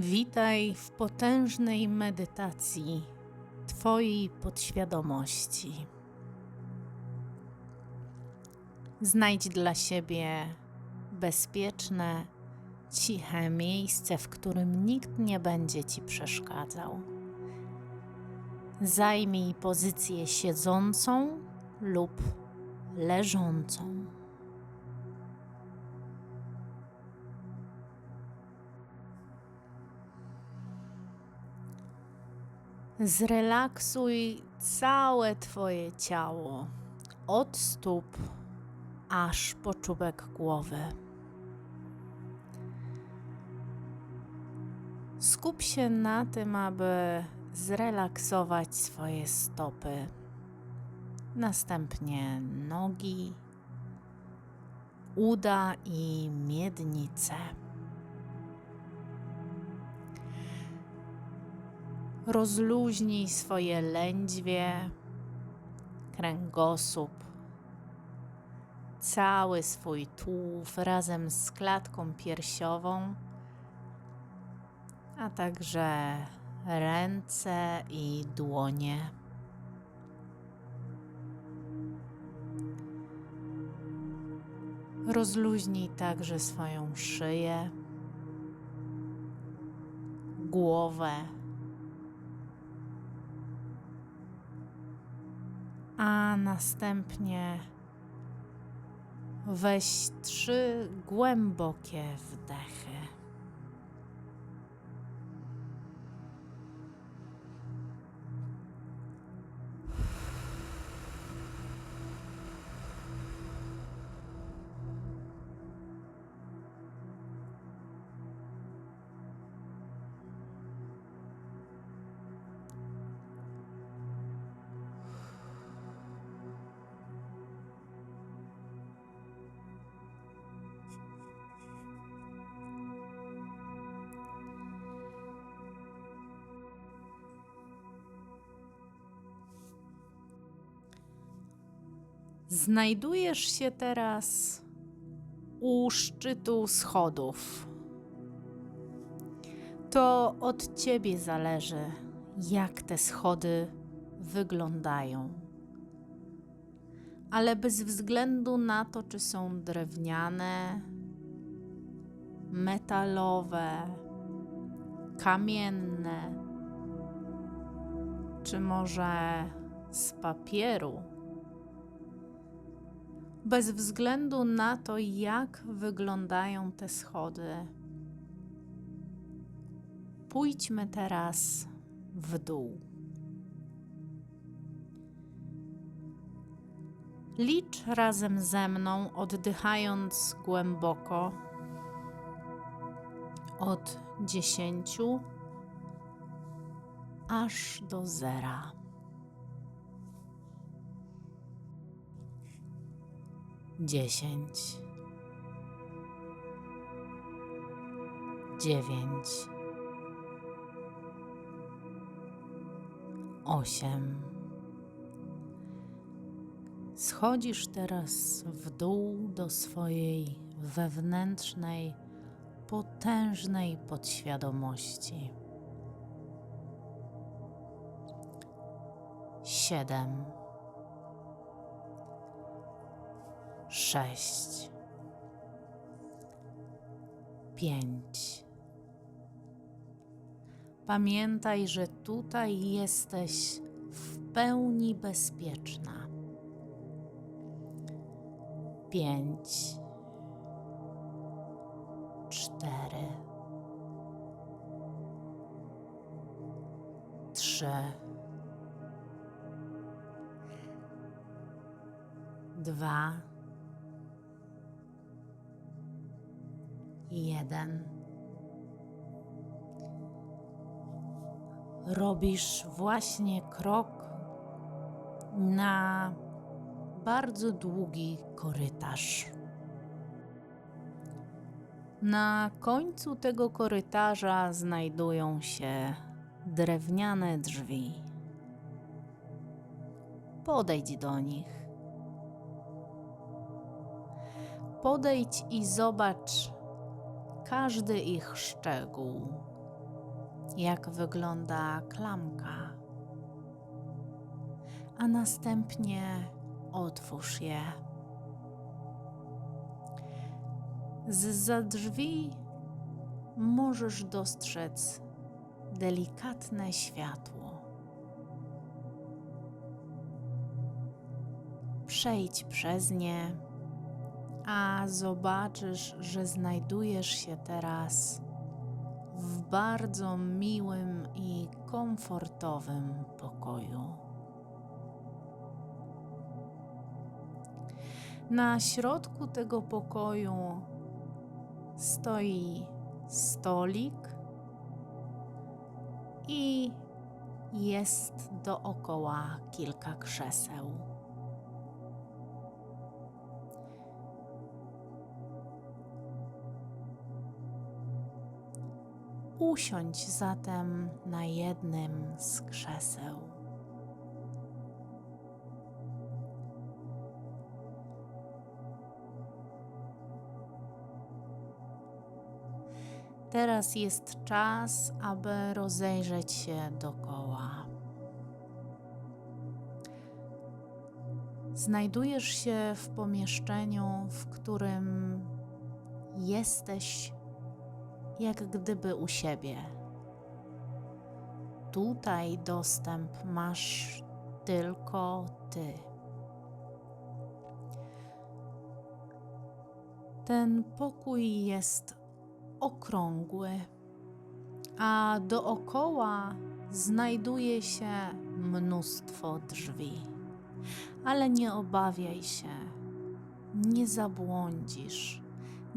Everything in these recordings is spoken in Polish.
Witaj w potężnej medytacji Twojej podświadomości. Znajdź dla siebie bezpieczne, ciche miejsce, w którym nikt nie będzie Ci przeszkadzał. Zajmij pozycję siedzącą lub leżącą. Zrelaksuj całe Twoje ciało, od stóp aż po czubek głowy. Skup się na tym, aby zrelaksować swoje stopy, następnie nogi, uda i miednice. Rozluźnij swoje lędźwie, kręgosłup, cały swój tułów razem z klatką piersiową, a także ręce i dłonie. Rozluźnij także swoją szyję, głowę a następnie weź trzy głębokie wdechy. Znajdujesz się teraz u szczytu schodów. To od ciebie zależy, jak te schody wyglądają. Ale bez względu na to, czy są drewniane, metalowe, kamienne, czy może z papieru bez względu na to, jak wyglądają te schody. Pójdźmy teraz w dół. Licz razem ze mną, oddychając głęboko od dziesięciu aż do zera. Dziesięć, dziewięć, osiem. Schodzisz teraz w dół do swojej wewnętrznej, potężnej podświadomości. Siedem. Sześć, pięć. Pamiętaj, że tutaj jesteś w pełni bezpieczna. Pięć, cztery, trzy, dwa jeden. Robisz właśnie krok na bardzo długi korytarz. Na końcu tego korytarza znajdują się drewniane drzwi. Podejdź do nich. Podejdź i zobacz każdy ich szczegół, jak wygląda klamka, a następnie otwórz je. Zza drzwi możesz dostrzec delikatne światło. Przejdź przez nie, a zobaczysz, że znajdujesz się teraz w bardzo miłym i komfortowym pokoju. Na środku tego pokoju stoi stolik i jest dookoła kilka krzeseł. Usiądź zatem na jednym z krzeseł. Teraz jest czas, aby rozejrzeć się dokoła. Znajdujesz się w pomieszczeniu, w którym jesteś jak gdyby u siebie. Tutaj dostęp masz tylko ty. Ten pokój jest okrągły, a dookoła znajduje się mnóstwo drzwi. Ale nie obawiaj się, nie zabłądzisz,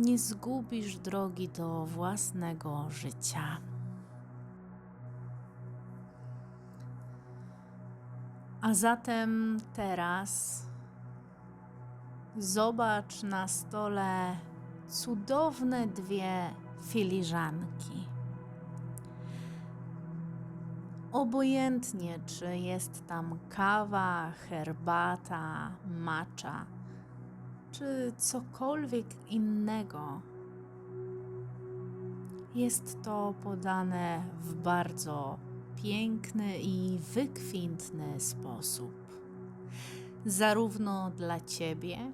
nie zgubisz drogi do własnego życia. A zatem teraz zobacz na stole cudowne dwie filiżanki. Obojętnie, czy jest tam kawa, herbata, macza, czy cokolwiek innego, jest to podane w bardzo piękny i wykwintny sposób. Zarówno dla ciebie,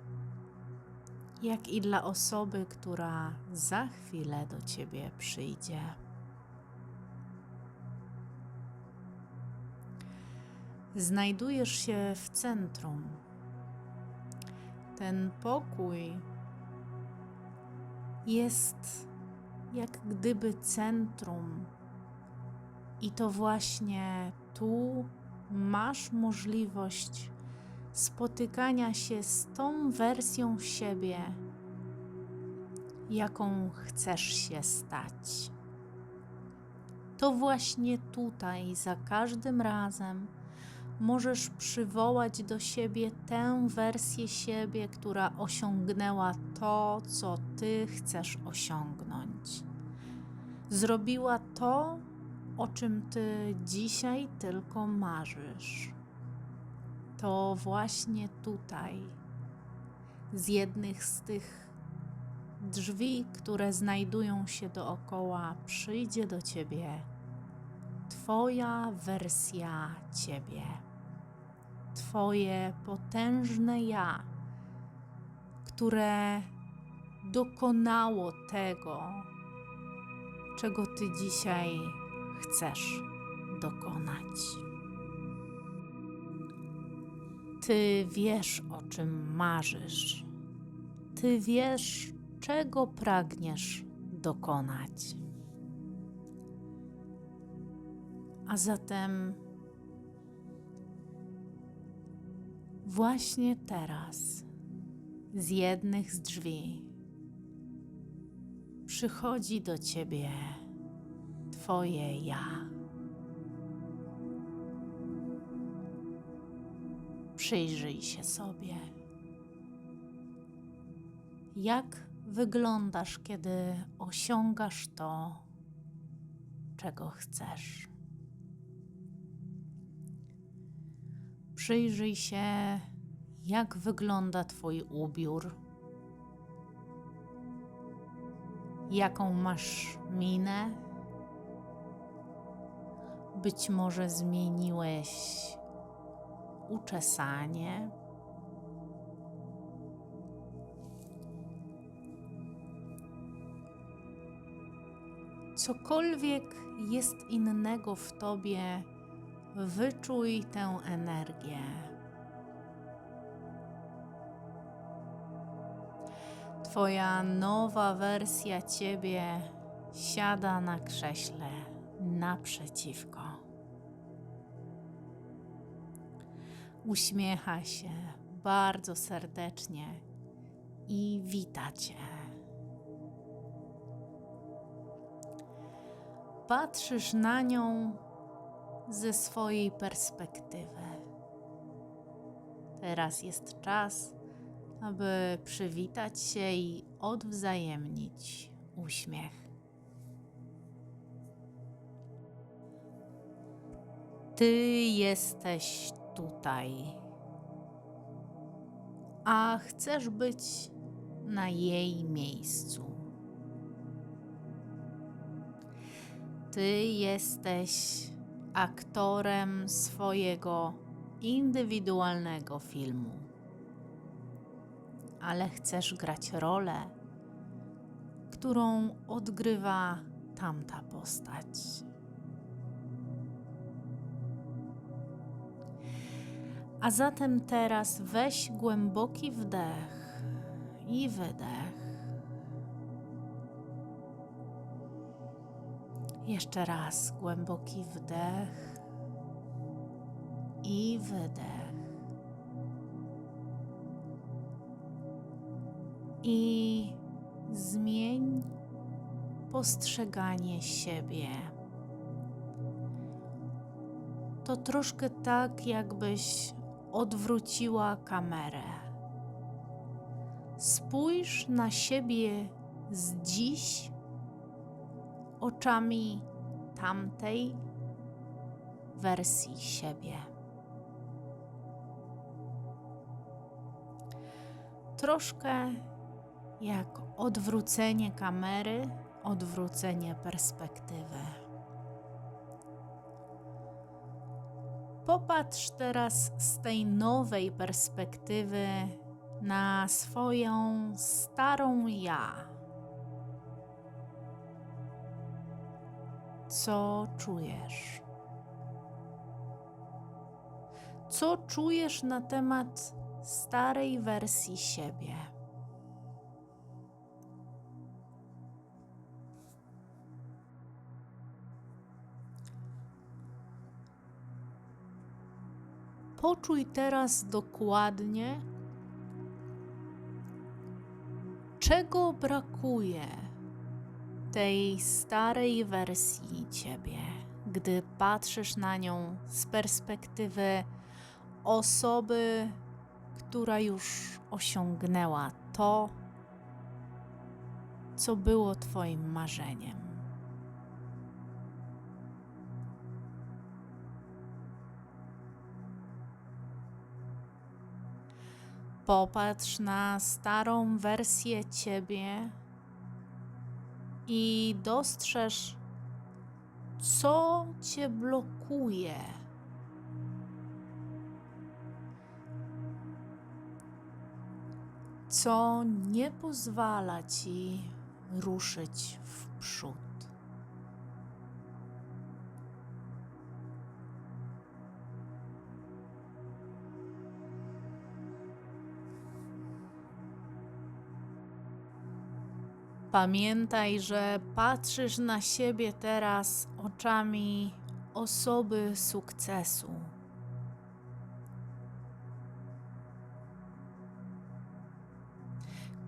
jak i dla osoby, która za chwilę do ciebie przyjdzie. Znajdujesz się w centrum. Ten pokój jest jak gdyby centrum, i to właśnie tu masz możliwość spotykania się z tą wersją siebie, jaką chcesz się stać. To właśnie tutaj, za każdym razem, możesz przywołać do siebie tę wersję siebie, która osiągnęła to, co ty chcesz osiągnąć. Zrobiła to, o czym ty dzisiaj tylko marzysz to właśnie tutaj, z jednych z tych drzwi, które znajdują się dookoła, przyjdzie do ciebie Twoja wersja ciebie, Twoje potężne ja, które dokonało tego, czego Ty dzisiaj chcesz dokonać. Ty wiesz, o czym marzysz. Ty wiesz, czego pragniesz dokonać. A zatem właśnie teraz z jednych z drzwi przychodzi do ciebie Twoje ja. Przyjrzyj się sobie. Jak wyglądasz, kiedy osiągasz to, czego chcesz? Przyjrzyj się, jak wygląda Twój ubiór, jaką masz minę, Być może zmieniłeś uczesanie. Cokolwiek jest innego w tobie, wyczuj tę energię. Twoja nowa wersja ciebie siada na krześle naprzeciwko. Uśmiecha się bardzo serdecznie i wita cię. Patrzysz na nią ze swojej perspektywy. Teraz jest czas, aby przywitać się i odwzajemnić uśmiech. Ty jesteś tutaj, a chcesz być na jej miejscu. Ty jesteś aktorem swojego indywidualnego filmu, ale chcesz grać rolę, którą odgrywa tamta postać. A zatem teraz weź głęboki wdech i wydech. Jeszcze raz głęboki wdech i wydech. I zmień postrzeganie siebie. To troszkę tak, jakbyś odwróciła kamerę. Spójrz na siebie z dziś oczami tamtej wersji siebie. Troszkę jak odwrócenie kamery, odwrócenie perspektywy. Popatrz teraz z tej nowej perspektywy na swoją starą ja. Co czujesz? Co czujesz na temat starej wersji siebie? Poczuj teraz dokładnie, czego brakuje tej starej wersji ciebie, gdy patrzysz na nią z perspektywy osoby, która już osiągnęła to, co było Twoim marzeniem. Popatrz na starą wersję ciebie i dostrzeż, co cię blokuje. Co nie pozwala ci ruszyć w przód. Pamiętaj, że patrzysz na siebie teraz oczami osoby sukcesu.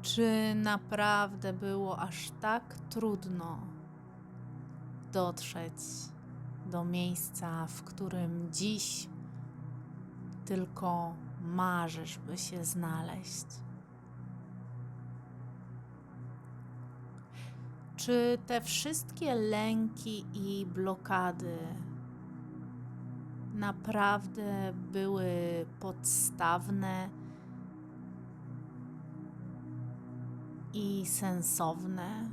Czy naprawdę było aż tak trudno dotrzeć do miejsca, w którym dziś tylko marzysz, by się znaleźć? Czy te wszystkie lęki i blokady naprawdę były podstawne i sensowne?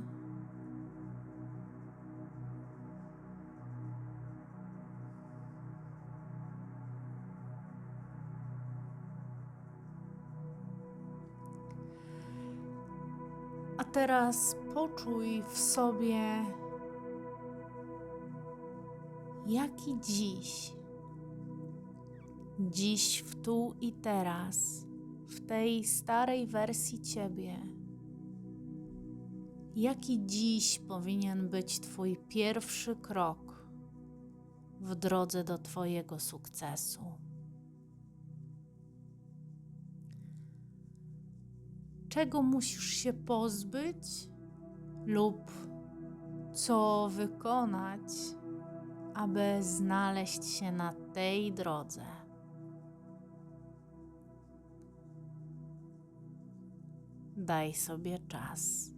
Teraz poczuj w sobie, jaki dziś, dziś w tu i teraz, w tej starej wersji ciebie, jaki dziś powinien być Twój pierwszy krok w drodze do Twojego sukcesu. Czego musisz się pozbyć lub co wykonać, aby znaleźć się na tej drodze. Daj sobie czas.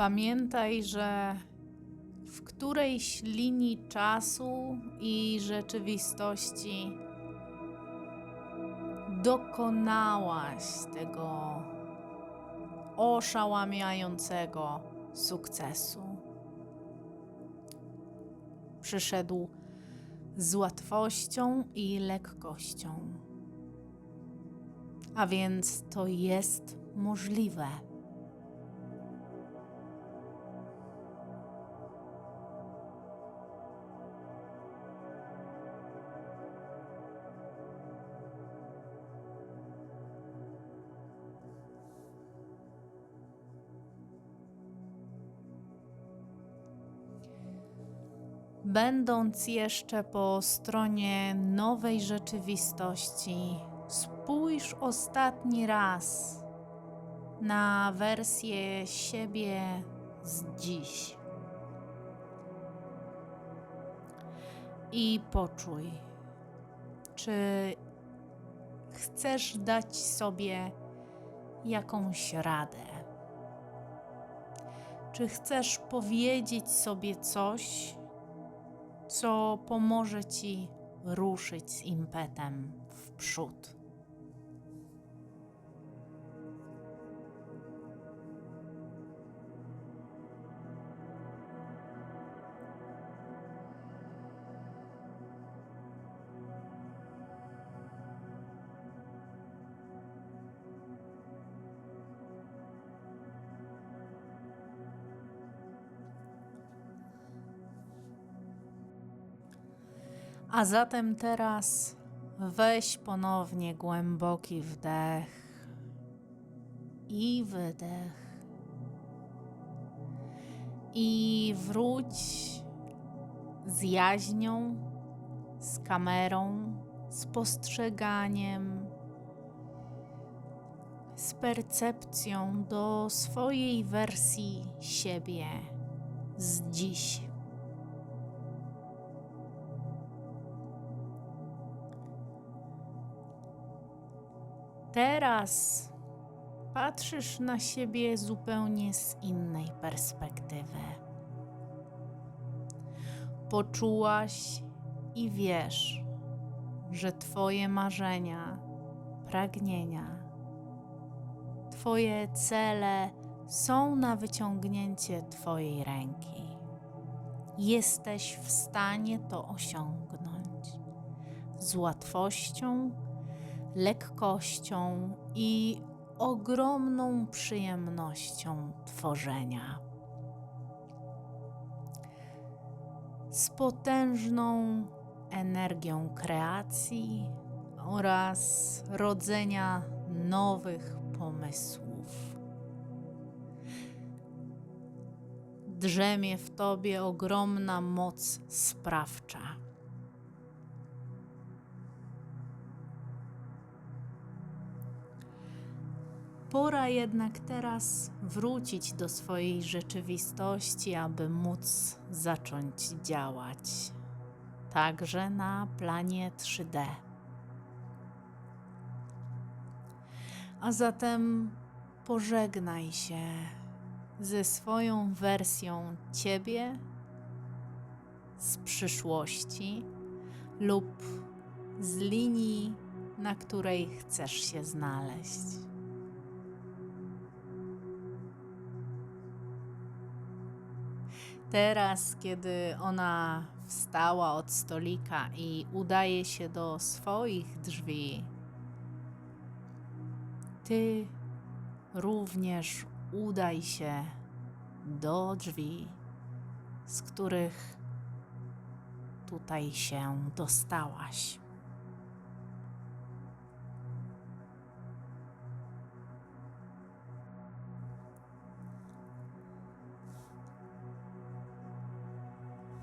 Pamiętaj, że w którejś linii czasu i rzeczywistości dokonałaś tego oszałamiającego sukcesu. Przyszedł z łatwością i lekkością. A więc to jest możliwe. Będąc jeszcze po stronie nowej rzeczywistości, spójrz ostatni raz na wersję siebie z dziś. I poczuj, czy chcesz dać sobie jakąś radę. Czy chcesz powiedzieć sobie coś, co pomoże ci ruszyć z impetem w przód. A zatem teraz weź ponownie głęboki wdech i wydech. I wróć z jaźnią, z kamerą, z postrzeganiem, z percepcją do swojej wersji siebie z dziś. Teraz patrzysz na siebie zupełnie z innej perspektywy. Poczułaś i wiesz, że Twoje marzenia, pragnienia, Twoje cele są na wyciągnięcie Twojej ręki. Jesteś w stanie to osiągnąć z łatwością lekkością i ogromną przyjemnością tworzenia. Z potężną energią kreacji oraz rodzenia nowych pomysłów. Drzemie w tobie ogromna moc sprawcza Pora jednak teraz wrócić do swojej rzeczywistości, aby móc zacząć działać, także na planie 3D. A zatem pożegnaj się ze swoją wersją ciebie z przyszłości lub z linii, na której chcesz się znaleźć. Teraz, kiedy ona wstała od stolika i udaje się do swoich drzwi, ty również udaj się do drzwi, z których tutaj się dostałaś.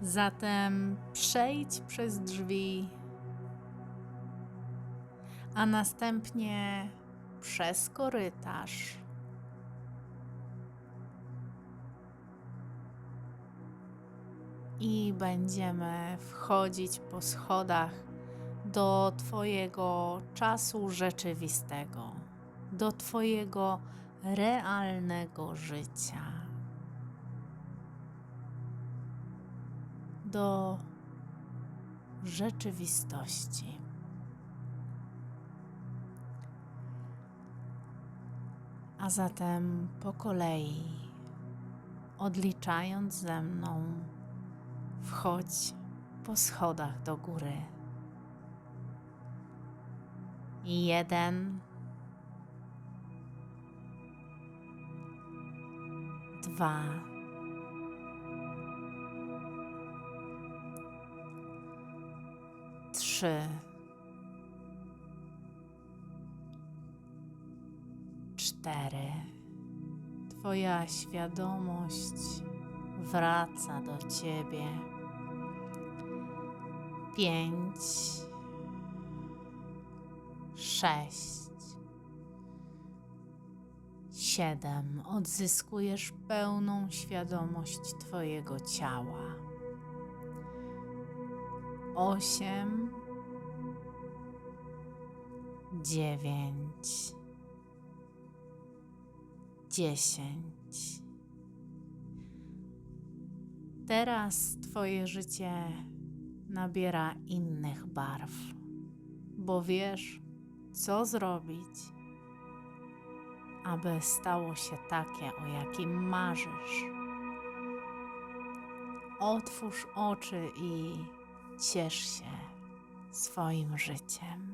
Zatem przejdź przez drzwi, a następnie przez korytarz. I będziemy wchodzić po schodach do Twojego czasu rzeczywistego, do Twojego realnego życia. Do rzeczywistości. A zatem po kolei, odliczając ze mną, wchodź po schodach do góry. Jeden, dwa, trzy, cztery. Twoja świadomość wraca do ciebie. Pięć, sześć, siedem. Odzyskujesz pełną świadomość Twojego ciała. Osiem, dziewięć, dziesięć. Teraz Twoje życie nabiera innych barw, bo wiesz, co zrobić, aby stało się takie, o jakim marzysz. Otwórz oczy i ciesz się swoim życiem.